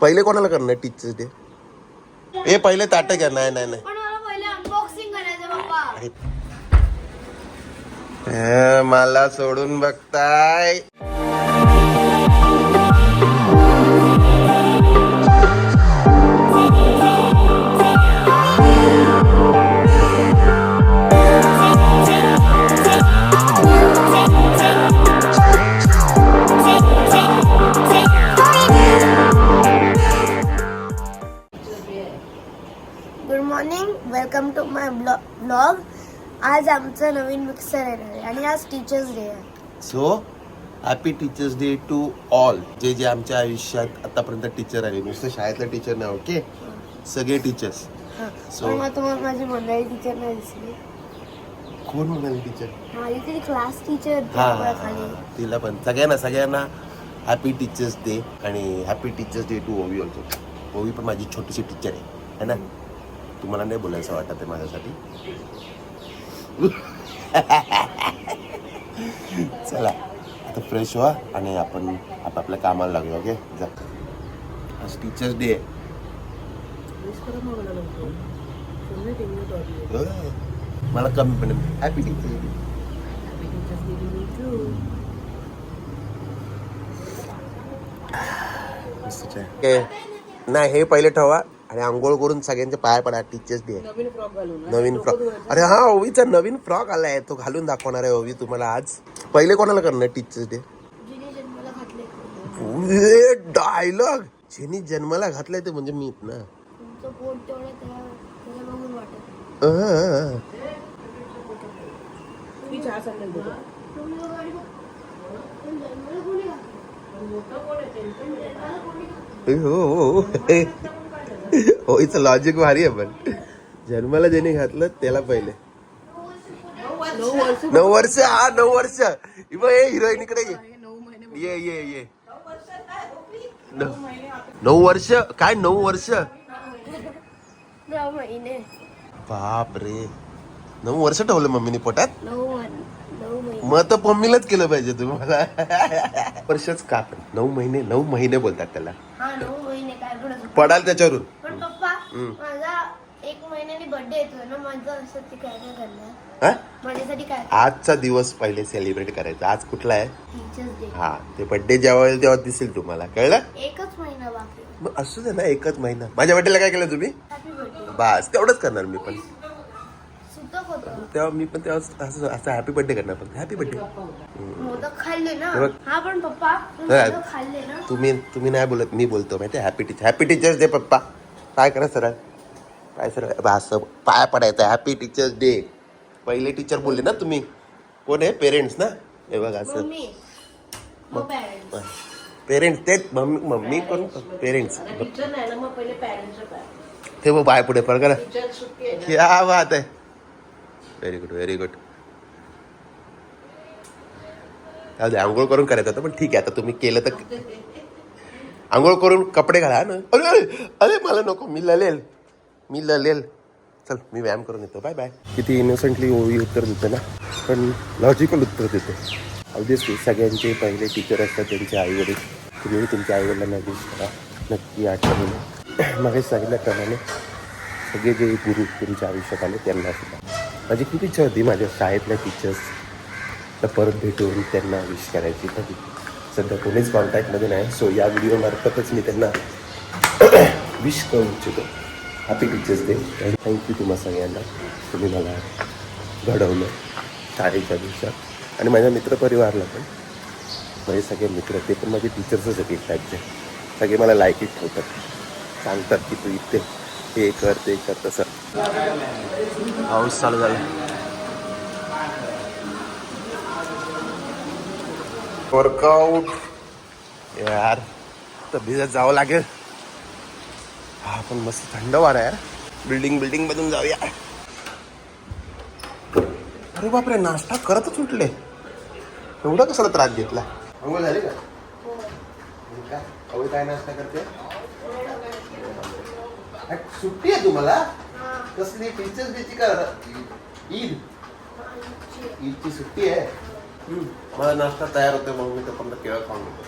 पहिले कोणाला करणार टीचर्स डे? ए पहिले ताट घ्या. नाही नाही नाही. हे, मला सोडून बघताय. ब्लॉग आज आमचं नवीन मिक्सर येणार आहे आणि आज टीचर्स डे आहे. So happy teachers day to all जे जे आमच्या आयुष्यात आतापर्यंत टीचर आले नुसतं शाळेतलं टीचर नाही ओके सगळे टीचर्स हा. So- पण मग तुम्हाला माझी मंडळी टीचर नाही दिसली. कोण म्हणाले टीचर माझी तरी क्लास टीचर हा खाली. तिला पण. सगळ्यांना सगळ्यांना हॅपी टीचर्स डे आणि happy teachers day to Ovi also Ovi पण माझी छोटीशी टीचर आहे है ना? तुम्हाला नाही बोलायचं वाटत आहे माझ्यासाठी? चला आता फ्रेश व्हा आणि आपण आपापल्या कामाला लागलो ओके जा. आज टीचर्स डे आहे. मला कमी पण हॅपी टीचर्स डे नाही हे पहिले ठेवा. आणि आंघोळ करून सगळ्यांचे पाय पडा टीचर्स डे नवीन फ्रॉक अरे हा ओवीचा नवीन फ्रॉक आलाय. तो घालून दाखवणार आहे ओवी तुम्हाला आज. पहिले कोणाला करणार टीचर्स डे जिने जन्माला घातले डायलॉग ज्यांनी जन्माला घातलाय ते म्हणजे मीच ना. तुमचं हो ओवीचं लॉजिक भारी आहे पण. जन्माला ज्याने घातलं त्याला पहिले. नऊ वर्ष नऊ वर्ष. हा नऊ वर्ष हिरोईन इकडे ये. ये ये नऊ वर्ष? काय नऊ वर्ष? बाप रे. नऊ वर्ष ठेवलं मम्मीने पोटात? मग तर मम्मीलाच केलं पाहिजे तुम्हाला. वर्षच का नऊ महिने नऊ महिने बोलतात त्याला. हा पडाल त्याच्यावरून. माझा एक महिन्याने बर्थडे येतोय ना माझं असं ते काय काय करणार हा? माझ्यासाठी काय? आजचा दिवस पहिले सेलिब्रेट करायचा. आज कुठला आहे? टीचर्स डे हा ते बर्थडे जेव्हा होईल तेव्हा दिसेल तुम्हाला. कळलं? एकच महिना बाकी. मग असू दे ना एकच महिना. माझ्या बर्थडेला काय केलं तुम्ही? हॅपी बर्थडे बस तेवढंच करणार मी पण. होतं. तेव्हा मी पण तेव्हा असं असं हॅपी बर्थडे करणार पण. हॅपी बर्थडे मोदक खाल्ले ना. बघ. हा पण पप्पा तुम्ही. मोदक खाल्ले ना. तुम्ही तुम्ही नाही बोलत मी बोलतो. माहिती happy teacher happy teachers day पप्पा. काय करा सरळ? काय सरळ? बा, असं पाय पडायचं. हॅपी टीचर्स डे पहिले टीचर बोलले ना तुम्ही. कोण आहे? पेरेंट्स ना? हे बघा असं. पॅरेंट्स तेच. मम्मी मम्मी पण पेरेंट्स टीचर नाही ना मग पहिले पॅरेंटचं काय ते मग पाय पुढे पर करा. टीचर सुट्टी आहे क्या बात आहे. व्हेरी गुड व्हेरी गुड आंघोळ करून करायचं होतं पण ठीक आहे. आता तुम्ही केलं तर आंघोळ करून कपडे घाला ना. अरे अरे अरे मला नको मी ललेल. मी ललेल. चल मी व्यायाम करून येतो. Bye bye. किती इनोसंटली ओवी उत्तर देते ना पण लॉजिकल उत्तर देते. ऑब्विसली सगळ्यांचे पहिले टीचर असतात त्यांचे आईवडील. तुम्ही तुमच्या आईवडिलांना विश करा. नक्की आठवण मागे सांगितल्याप्रमाणे सगळे जे गुरु तुमच्या आयुष्यात आले त्यांना सुद्धा. माझी खूप इच्छा होती माझ्या शाळेतल्या टीचर्सला परत भेटून त्यांना विश करायची. कधी सध्या कोणीच कॉन्टॅक्टमध्ये नाही. सो या व्हिडिओमार्फतच मी त्यांना विश करू इच्छितो. हॅपी टीचर्स डे थँक्यू तुम्हा सगळ्यांना. तुम्ही मला घडवलं तारीखच्या दिवसात. आणि माझ्या मित्रपरिवारला पण. माझे सगळे मित्र ते पण माझे टीचर्सच आहेत एक टाईपचे सगळे मला लायकीत ठेवतात. सांगतात की तू इथे हे कर ते कर तसं. पाऊस चालू झाला. वर्कआउट यार तर भिजत जावं लागेल. हा पण मस्त थंड वारा यार. बिल्डिंग बिल्डिंग मधून जाऊया. अरे बापरे नाश्ता करतच उठले. एवढा कशाला त्रास घेतला? अंघोळ झाली का? आणि काय? नाश्ता करते? सुट्टी आहे तुम्हाला? कसली? टीचर्स डेची का ईद. ईदची सुट्टी आहे. मला नाश्ता तयार होतो मग मी तर पण केळं खाऊन घेतो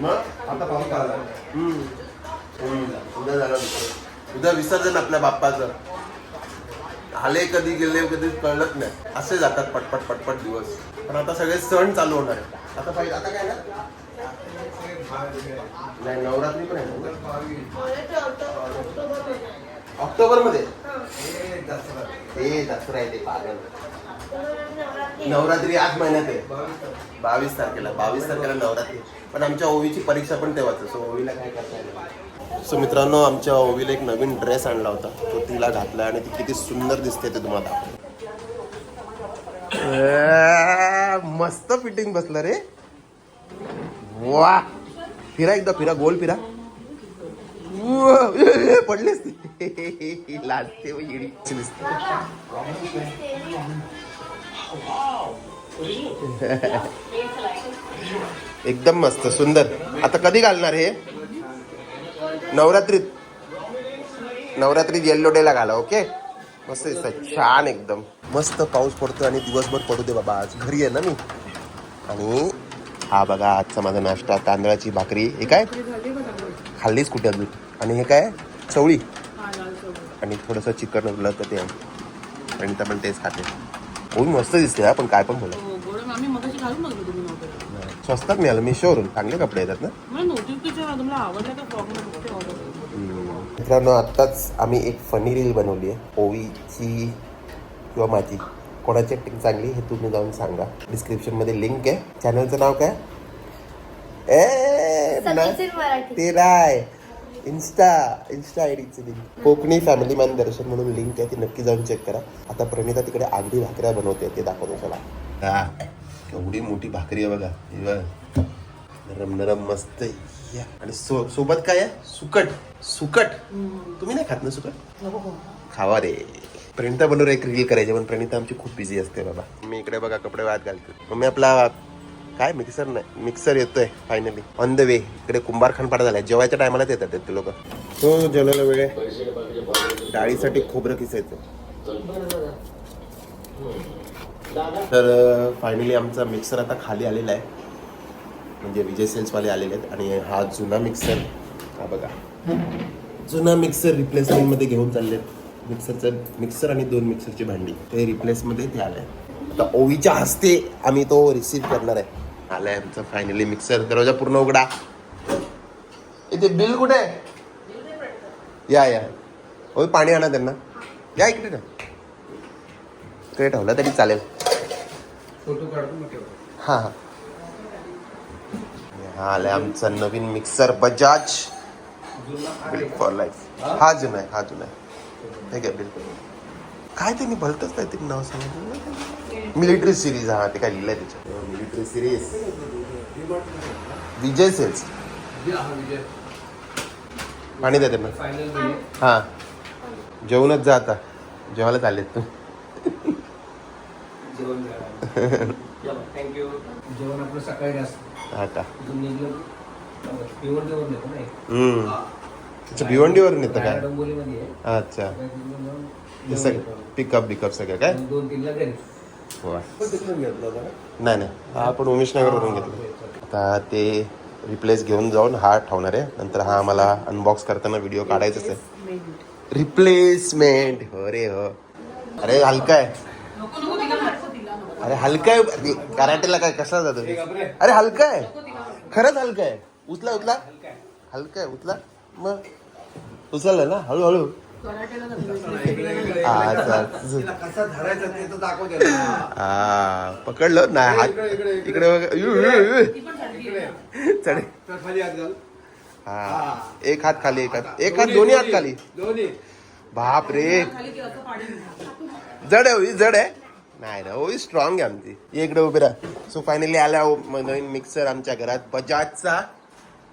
मग? आता पाऊस आला. हम्म. उद्या. उद्या. विसर्जन आपल्या बाप्पाचं. आले कधी गेले कधी कळलंच नाही. असे जातात पटपट पटपट दिवस. पण आता सगळे सण चालू होणार आहे आता पाहिजे आता काय ना? नाही नवरात्री पण आहे ऑक्टोबरमध्ये. हे. दसरा आहे ते पागल. नवरात्री आठ महिन्यात आहे. बावीस तारखेला बावीस तारखेला नवरात्री पण आमच्या ओवीची परीक्षा पण तेव्हाच सो ओवीला काय करता येणार सो मित्रांनो आमच्या ओवीला एक नवीन ड्रेस आणला होता. तो तिला घातला आणि ती किती सुंदर दिसते ते तुम्हाला मस्त फिटिंग बसलं रे. वा फिरा एकदा फिरा गोल फिरा. वा, पडलीस. ती लाजते दिसते. एकदम मस्त सुंदर. आता कधी घालणार हे? नवरात्रीत. नवरात्रीत येल्लो डेला घाला ओके मस्त दिसत छान एकदम. मस्त पाऊस पडतो आणि दिवसभर पडू दे बाबा आज घरी आहे ना मी. आणि हा बघा आजचा माझा नाश्ता तांदळाची भाकरी. हे काय? खाल्लीच कुठे अजून? आणि हे काय? चवळी. आणि थोडंसं चिकन उरलं तर ते. आणि तर पण तेच खाते. हो मस्त दिसते हा पण काय पण बोला स्वस्तात मिळालं मिशोवरून चांगले कपडे येतात ना मित्रांनो आत्ताच आम्ही एक फनी रील बनवली आहे ओवीची किंवा माझी कोणाची ऍक्टिंग चांगली हे तुम्ही जाऊन सांगा डिस्क्रिप्शनमध्ये लिंक आहे चॅनलचं नाव काय ए ते राय इन्स्टा इन्स्टा आय डीचे link Kokani family man Darshan म्हणून लिंक आहे ती नक्की जाऊन चेक करा. आता प्रणिता तिकडे आगडी भाकऱ्या बनवते ते दाखवतो चला. हा केवढी मोठी भाकरी आहे बघा. ही. नरम नरम मस्त आहे. या. आणि सो सोबत काय आहे? सुकट. सुकट. तुम्ही नाही खात ना सुकट? खावा रे. प्रणिता बनवर एक रील करायची पण प्रणिता आमची खूप बिझी असते बाबा. मी इकडे बघा कपडे वाहत घालते. मम्मी आपला काय मिक्सर नाही. मिक्सर येतोय फायनली ऑन द वे इकडे कुंभार खानपाडा झालाय. जेवायच्या टायमालाच येतात ते लोक. तो जेवलेला वेळ आहे. डाळीसाठी खोबरं किसायचं. तर फायनली आमचा मिक्सर आता खाली आलेला आहे. म्हणजे विजय सेल्सवाले आलेले आहेत. आणि हा जुना मिक्सर हा बघा. जुना मिक्सर रिप्लेसमेंटमध्ये घेऊन चालले मिक्सरचं मिक्सर आणि दोन मिक्सरची भांडी. ते रिप्लेसमध्ये ते आहे आता ओवीच्या हस्ते आम्ही तो रिसीव करणार आहे. आलाय आमचं फायनली मिक्सर दरवाजा पूर्ण उघडा. इथे बिल कुठे? आहे या या. ओवी पाणी आणा त्यांना. या इकडे ना इकडे ठेवलं तरी चालेल. हां हां. हा आलाय आमचा नवीन मिक्सर बजाज फॉर लाईफ हा? जुना आहे हा जुना आहे. हे घ्या बिल काय त्यांनी भलतच काहीतरी नाव सांगितलं. मिलिटरी सिरीज हा ते काय लिहिलंय त्याच्यात? Military series. विजय सेल्स. पाणी द्या त्यांना हा. जेवणच जा आता. जेवायला चाललेत तू थँक्यू जेवण आपलं सकाळी असतं हा का? अच्छा भिवंडीवरून येतं काय अच्छा. पिकअप बिकअप सगळं काय? दोन तीनला वा नाही नाही. हा आपण उमेश नगरवरून घेतला. आता ते रिप्लेस घेऊन जाऊन हा ठेवणार आहे. नंतर हा आम्हाला अनबॉक्स करताना व्हिडिओ काढायचाच आहे. रिप्लेसमेंट हो रे हो. अरे हलका आहे. अरे हलका आहे. कराटेला काय कसा जातो अरे हलका आहे. खरंच हलका आहे. उचला उचला. हलका आहे उचला. मग उचललं ना? हळूहळू. हा ना. हा पकडलं नाही हात. इकडे ना. चढ. हा. एक हात खाली एक हात. एक हात दोन्ही हात खाली. दोन्ही. बाप रे. जड आहे जड आहे. नाही ना होई स्ट्रॉंग आहे आमची. इकडे उभी राहा. सो फायनली आला हो नवीन मिक्सर आमच्या घरात. बजाजचा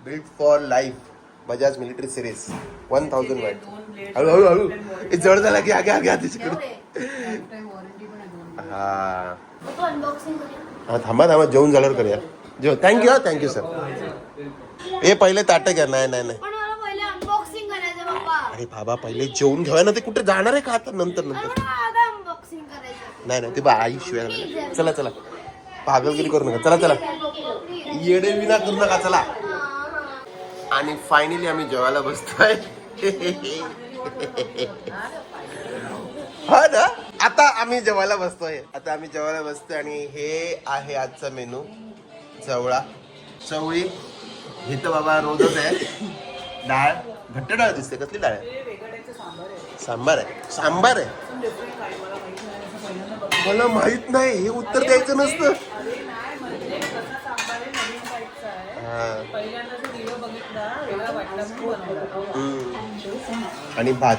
build for life Bajaj military series one thousand watt blades. हळू हळू हळू. हे जड झाला की आगे आगे दोन. हा. तो अनबॉक्सिंग करूया हा थांबा थांबा जेवण झाल्यावर करूया. जेव थँक्यू हा थँक्यू सर हे पहिले ताटं घ्या. नाही नाही नाही. अरे बाबा पहिले जेवून घेऊया ना ते कुठे जाणार आहे का आता नंतर नंतर? नाही नाही ते बा आई शिवाय चला चला. पागलगिरी करू नका. चला चला. येडे विना करू नका चला. आणि फायनली आम्ही जेवायला बसतोय. हा ना? आता आम्ही जेवायला बसतोय. आता आम्ही जेवायला बसतोय आणि हे आहे आजचा मेनू चवळा. चवळी. हे तर बाबा रोजच आहे. डाळ. घट्ट डाळ दिसते. कसली डाळ आहे? सांबार आहे. सांबार आहे. मला माहीत नाही. हे उत्तर द्यायचं नसतं. म्हणजे हा. आणि भात.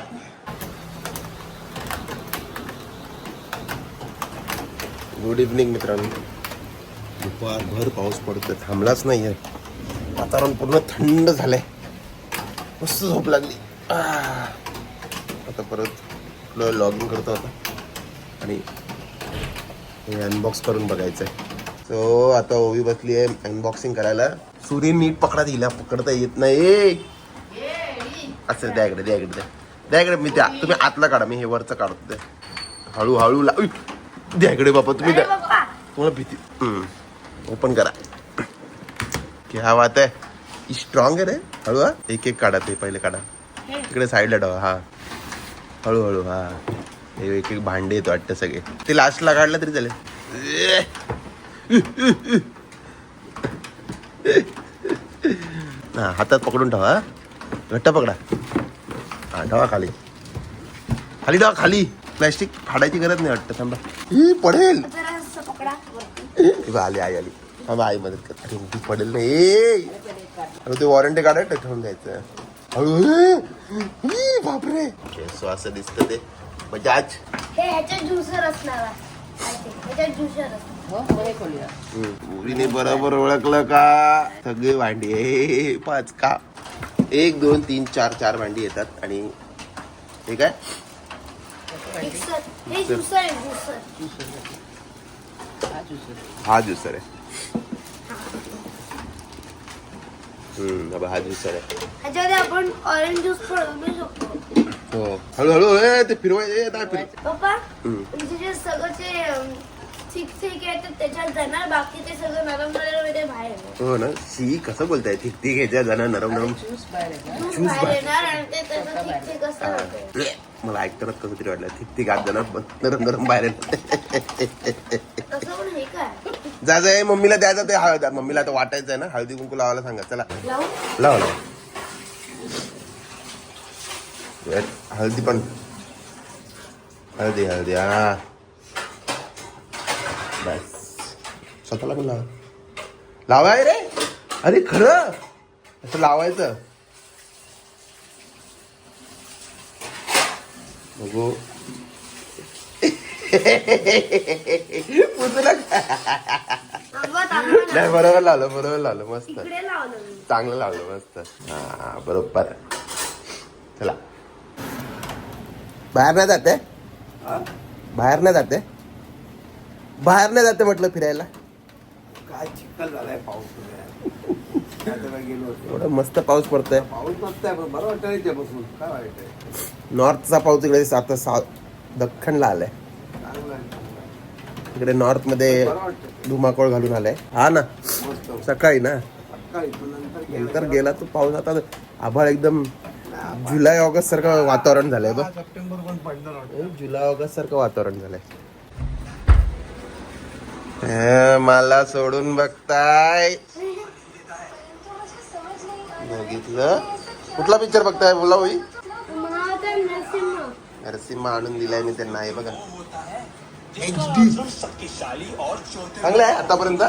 गुड इव्हनिंग मित्रांनो. दुपारभर पाऊस पडतोय. थांबलाच नाहीये. वातावरण पूर्ण थंड झालंय. मस्त झोप लागली. आता परत लॉग इन करतो आता. आणि हे अनबॉक्स करून बघायचंय. सो आता ओवी बसली आहे अनबॉक्सिंग करायला. सूर्य नीट पकडा दिला पकडता येत नाही. असं द्या इकडे द्या इकडे द्या. द्या इकडे मी त्या तुम्ही आतला काढा मी हे वरचं काढतो ते हळूहळू ला. द्या इकडे बापा तुम्ही द्या. तुम्हाला भीती ओपन करा. क्या बात आहे. स्ट्रॉंग आहे रे. हळू हा. एक एक काढा ते पहिले काढा. इकडे साईडला ठेवा हा. हळूहळू हा. हे एक एक भांडे येतो वाटतं सगळे. ते लास्टला काढलं तरी चालेल. हा हातात पकडून ठेवा हा. घट्ट पकडा. हा ठेवा खाली. खाली ठेवा खाली. प्लॅस्टिक फाडायची गरज नाही वाटतं थांबा. ही पडेल. आली आई आली. थांबा आई मदत कर अरे ती पडेल नाही ए! अरे ते वॉरंटी आहे ठेवून द्यायचं. हळू बापरे. सो असं दिसतं ते. बजाज. हे ज्युसर असणार ज्युसर असणार मुलीने बरोबर ओळखलं का? सगळे भांडी. ए, पाच का एक दोन तीन चार चार भांडी येतात आणि हे काय? मिक्सर हे ज्युसर आहे हा आहे. हम्म हा ज्युसर आहे. ह्याच्यामध्ये आपण ऑरेंज ज्यूस पण बनवू शकतो. हो. हळूहळू ए, ते फिरवाय फिरवाय पप्पा हम्म. जे सगळं जे ठीक आहे ते त्याच्यात जाणार बाकी ते सगळं नरम नरम आहे ते बाहेर येणार. हो ना शी कसं बोलताय? ठीक ठीक ह्याच्या जण नरम नरम. ज्यूस ज्यूस बाहेर बाहेर. येणार आणि ते त्याचं ठीक ठीक असं होतंय. मला ऐकतानाच कसं तरी वाटलं. ठीक ठीक आज जाणार पण नरम नरम बाहेर येणार. तसं पण हे काय? जा जा ए, मम्मीला द्यायचं ते हळद मम्मीला आता वाटायचं आहे ना हळदी कुंकू लावायला सांगा. चला. लावू? लावा लावा. वेट, हळदी पण. हळदी हळदी हा. बस. स्वतःला पण लावा. लावाय रे. अरे खरं. असं लावायचं. बघू. पुसलं. नाही बरोबर लावलं बरोबर लावलं मस्त. इकडे लावलं मी. चांगलं लावलं मस्त. हा बरोबर. चला. बाहेर नाही जाते? बाहेर नाही जाते? बाहेर नाही जाते म्हटलं फिरायला. काय चिखल झालाय पाऊस गेलो होतो. एवढा मस्त पाऊस पडतोय. पाऊस नसताय पण बरं वाटतं बसून काय वाईट आहे नॉर्थचा पाऊस इकडे आता सा दख्खनला आलाय. चांगलं आहे चांगलं आहे. इकडे नॉर्थमध्ये बरं वाटतं धुमाकूळ घालून आलाय. हा ना. मस्त. सकाळी ना. सकाळी पण नंतर गेलं नंतर गेला तो पाऊस. आता आभाळ एकदम जुलै ऑगस्ट सारखं वातावरण झालंय बघ. हा, सप्टेंबर पण पडणार वाटतं. जुलै ऑगस्ट सारखं वातावरण झालंय. मला सोडून बघताय. बघितलं? कुठला पिक्चर बघताय बोला होई नरसिंह आणून दिलाय मी त्यांना हे बघा. चांगलं आहे आतापर्यंत.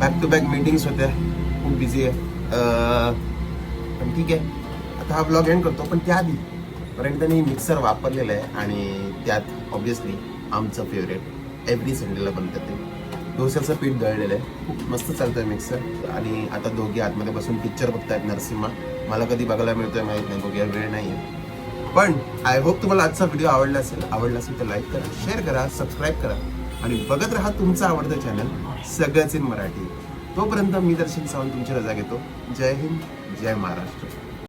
बॅक टू बॅक मीटिंग्स होत्या. खूप बिझी आहे. अं, पण ठीक आहे. आता हा ब्लॉग एंड करतो पण त्याआधी कारण त्यांनी मिक्सर वापरलेलं आहे आणि त्यात ऑब्विसली आमचं फेवरेट एव्हरी संडेला बनतं ते. डोस्याचं पीठ दळलेलं आहे. खूप मस्त चालतंय मिक्सर आणि आता दोघे आतमध्ये बसून पिक्चर बघतायत नरसिम्हा. मला कधी बघायला मिळतोय माहीत नाही दोघे वेळ नाही आहे पण आय होप तुम्हाला आजचा व्हिडिओ आवडला असेल आवडला असेल तर लाईक करा शेअर करा सबस्क्राईब करा. आणि बघत राहा तुमचं आवडतं चॅनल सगळंच इन मराठी. तोपर्यंत मी दर्शन सावंत तुमची रजा घेतो. जय हिंद जय महाराष्ट्र.